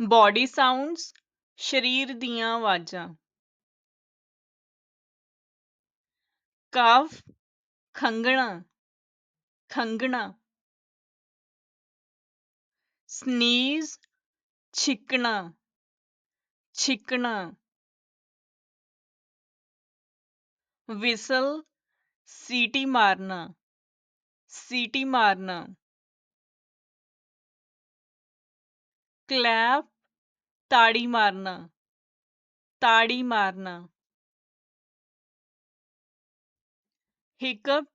Body sounds ਸਰੀਰ ਦੀਆਂ ਆਵਾਜ਼ਾਂ ਕਫ ਖੰਘਣਾ ਖੰਘਣਾ ਸਨੀਜ਼ ਛਿੱਕਣਾ ਛਿੱਕਣਾ ਵਿਸਲ ਸੀਟੀ ਮਾਰਨਾ ਸੀਟੀ ਮਾਰਨਾ ਕਲੈਪ ताड़ी मारना ताड़ी मारना। हिकअप,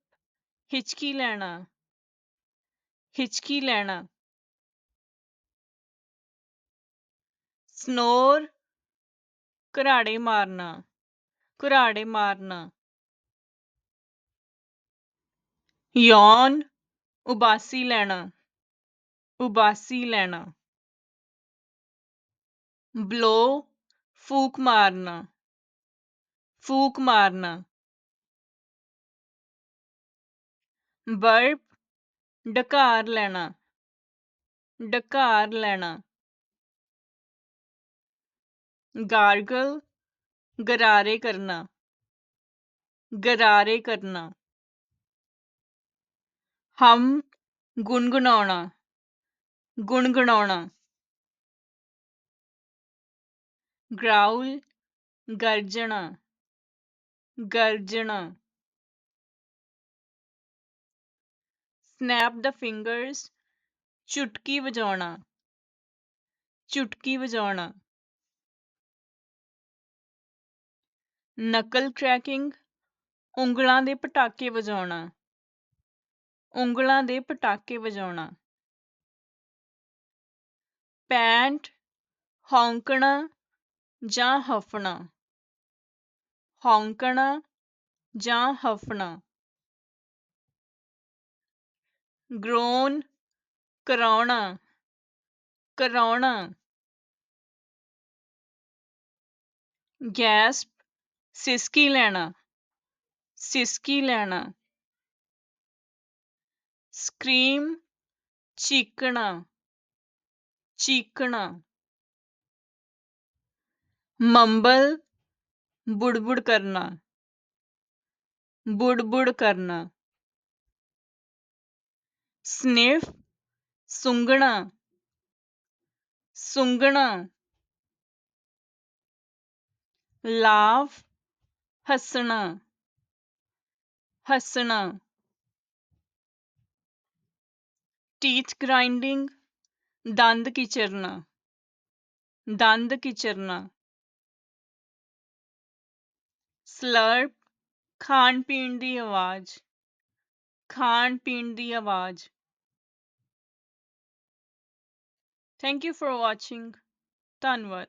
हिचकी लेना हिचकी लेना। स्नोर घराड़े मारना घराड़े मारना। यौन, उबासी लेना उबासी लेना। ब्लो, फूक मारना। फूक मारना। बर्प डकार लेना। डकार लेना। गार्गल, गरारे करना। गरारे करना। हम गुनगुनाना। गुनगुनाना। ਗਰਾਉਲ ਗਰਜਣਾ ਗਰਜਣਾ ਸਨੈਪ ਦ ਫਿੰਗਰਸ ਚੁਟਕੀ ਵਜਾਉਣਾ ਚੁਟਕੀ ਵਜਾਉਣਾ ਨਕਲ ਟਰੈਕਿੰਗ ਉਂਗਲਾਂ ਦੇ ਪਟਾਕੇ ਵਜਾਉਣਾ ਉਂਗਲਾਂ ਦੇ ਪਟਾਕੇ ਵਜਾਉਣਾ ਪੈਂਟ ਹੌਂਕਣਾ ਜਾਂ ਹਫਣਾ ਹੌਂਕਣਾ ਜਾਂ ਹਫਣਾ ਗਰੋਨ ਕਰਾਉਣਾ ਕਰਾਉਣਾ ਗੈਸਪ ਸਿਸਕੀ ਲੈਣਾ ਸਿਸਕੀ ਲੈਣਾ ਸਕਰੀਮ ਚੀਕਣਾ ਚੀਕਣਾ मंबल, बुड़बुड़ करना। बुड़बुड़ करना। स्निफ सुंगना। सुंगना। लाफ हसना। हसना। टीथ ग्राइंडिंग दंद किचरना दंद किचरना slurp ਖਾਣ ਪੀਣ ਦੀ ਆਵਾਜ਼ ਖਾਣ ਪੀਣ ਦੀ ਆਵਾਜ਼ ਥੈਂਕ ਯੂ ਫॉर ਵਾਚਿੰਗ ਧੰਨਵਾਦ